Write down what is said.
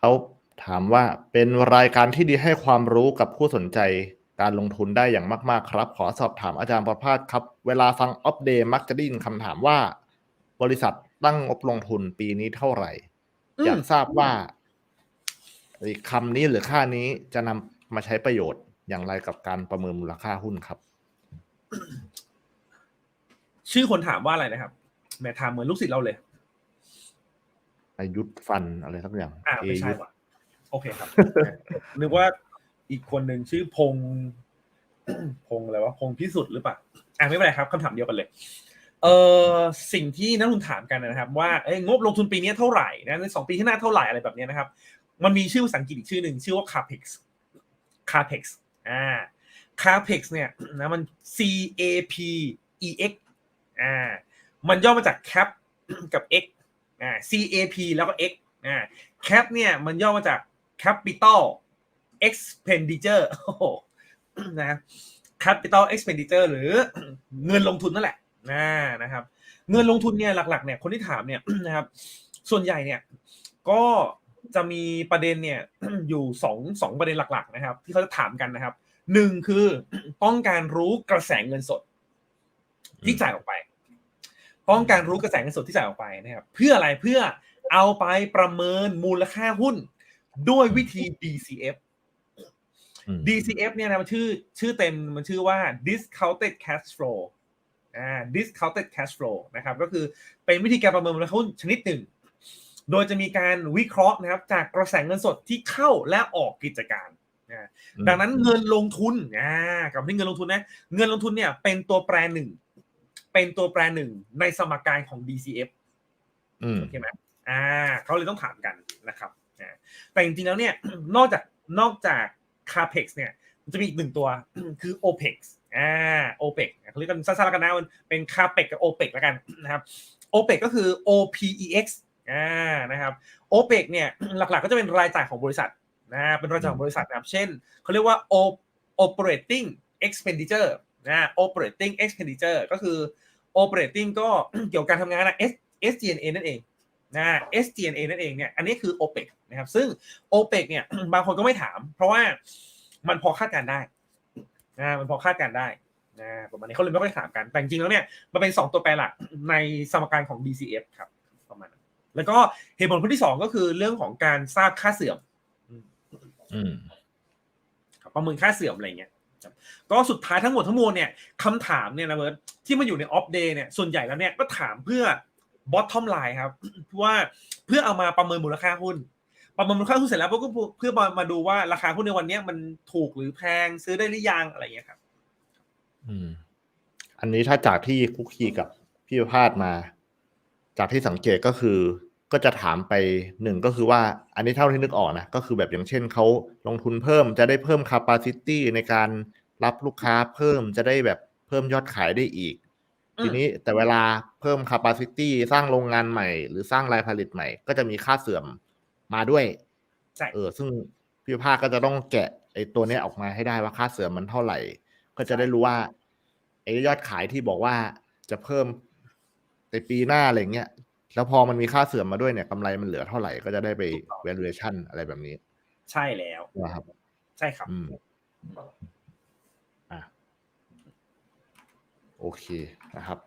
เขาถามว่าเป็นรายการที่ดีให้ความรู้กับผู้สนใจการลงทุนได้อย่างมากๆครับ ขอสอบถามอาจารย์ประภาสครับ เวลาฟังอัปเดตมักจะได้ยินคำถามว่า บริษัทตั้งงบลงทุนปีนี้เท่าไหร่อืมอยากทราบว่าไอ้คำนี้หรือค่านี้จะนำมาใช้ประโยชน์อย่างไรกับการประเมินมูลค่าหุ้นครับ ชื่อคนถามว่าอะไรนะครับแหมถามเหมือนลูกศิษย์เราเลย อายุทธฟันอะไรสักอย่างอ่าเอไม่ใช่ยุทธว่ะโอเคครับ นึกว่าอีกคนหนึ่งชื่อพงษ์พงษ์อะไรวะพงษ์พิสุทธิ์หรือเปล่าอ่าไม่เป็นไรครับคำถามเดียวกันเลยเออสิ่งที่นักลงทุนถามกันนะครับ ว่าเอ้ยงบลงทุนปีนี้เท่าไหร่นะในสองปีข้างหน้าเท่าไหร่อะไรแบบนี้นะครับ มันมีชื่อภาษาอังกฤษอีกชื่อหนึ่งชื่อว่า capex capex อ่า capex เนี่ยนะมัน c a p e x อ่ามันย่อมาจาก cap กับ x อ่า c a p แล้วก็ x อ่า cap เนี่ยมันย่อมาจาก capital expenditure โอ้โหนะ capital expenditure หรือเงินลงทุนนั่นแหละนะนะครับ เงินลงทุนเนี่ยหลักๆเนี่ยคนที่ถามเนี่ยนะครับ ส่วนใหญ่เนี่ยก็จะมีประเด็นเนี่ยอยู่สองสองประเด็นหลัก ๆ นะครับ ที่เขาจะถามกันนะครับหนึ่งคือต้องการรู้กระแสเงินสดที่จ่ายออกไป ต้องการรู้กระแสเงินสดที่จ่ายออกไปนะครับเพื่ออะไรเพื่อเอาไปประเมินมูลค่าหุ้น ด้วยวิธี DCF อืม DCF เนี่ยนะมันชื่อชื่อเต็มมันชื่อว่า discounted cash flow อ่า discounted cash flow นะครับก็คือเป็นวิธีการประเมินมูลค่าหุ้นชนิดหนึ่ง โดยจะมีการวิเคราะห์นะครับจากกระแสเงินสดที่เข้าและออกกิจการนะดังนั้นเงินลงทุนอ่ากลับที่เงินลงทุนนะเงินลงทุนเนี่ยเป็นตัวแปรหนึ่ง เป็นตัวแปรหนึ่งในสมการของ DCF อืมใช่ไหมอ่าเขาเลยต้องถามกันนะครับอ่าแต่จริงๆแล้วเนี่ยนอกจากนอกจาก CAPEX เนี่ยมันจะมีอีกหนึ่งตัวคือ OPEX อ่า OPEX เขาเรียกกันสั้นๆแล้วกันนะมันเป็น CAPEX กับ OPEX แล้วกันนะครับ OPEX ก็คือ OPEX อ่านะครับ OPEX เนี่ยหลักๆก็จะเป็นรายจ่ายของบริษัทนะเป็นรายจ่ายของบริษัทนะครับเช่นเขาเรียกว่า O- operating expenditure นะ operating expenditure ก็คือ operating ก็เกี่ยวกับการทำงานนะ S SG&A นั่นเองนะ SG&A นั่นเองเนี่ยอันนี้คือ OPEX นะครับ ซึ่ง OPEX เนี่ยบางคนก็ไม่ถาม เพราะว่ามันพอคาดการณ์ได้นะมันพอคาดการณ์ได้นะประมาณนี้เขาเลยไม่ค่อยถามกัน แต่จริงๆแล้วเนี่ยมันเป็นสองตัวแปรหลักในสมการของ DCF ครับประมาณนั้นแล้วก็เหตุผลข้อที่สองก็คือเรื่องของการทราบค่าเสื่อมอืมครับประเมินค่าเสื่อมอะไรเงี้ยครับ ก็สุดท้ายทั้งหมดทั้งมวลเนี่ยคำถามเนี่ยนะเบิร์ตที่มันอยู่ในออฟเดย์เนี่ยส่วนใหญ่แล้วเนี่ยก็ถามเพื่อบอททอมไลน์ครับว่าเพื่อเอามาประเมินมูลค่าหุ้นประเมินมูลค่าหุ้นเสร็จแล้วก็เพื่อมามาดูว่าราคาหุ้นในวันนี้มันถูกหรือแพงซื้อได้หรือยังอะไรเงี้ยครับ อืม อันนี้ถ้าจากที่คุกคีกับพี่พาสมา จากที่สังเกตก็คือ ก็จะถามไปหนึ่งก็คือว่าอันนี้เท่าที่นึกออกนะ ก็คือแบบอย่างเช่นเขาลงทุนเพิ่มจะได้เพิ่ม capacity ในการรับลูกค้าเพิ่มจะได้แบบเพิ่มยอดขายได้อีกอืมทีนี้แต่เวลาเพิ่ม capacity สร้างโรงงานใหม่ หรือสร้างรายผลิตใหม่ ก็จะมีค่าเสื่อมมาด้วยใช่เออซึ่งพี่ภาคก็จะต้องแกะไอ้ตัวเนี้ยออกมาให้ได้ว่าค่าเสื่อมมันเท่าไหร่ ก็จะได้รู้ว่าไอ้ยอดขายที่บอกว่าจะเพิ่มในปีหน้าอะไรเงี้ย แล้วพอมันมีค่าเสื่อมมาด้วยเนี่ยกำไรมันเหลือเท่าไหร่ก็จะได้ไป valuation อะไรแบบนี้ ใช่แล้วนะครับ ใช่ครับอืมอะโอเคนะครับ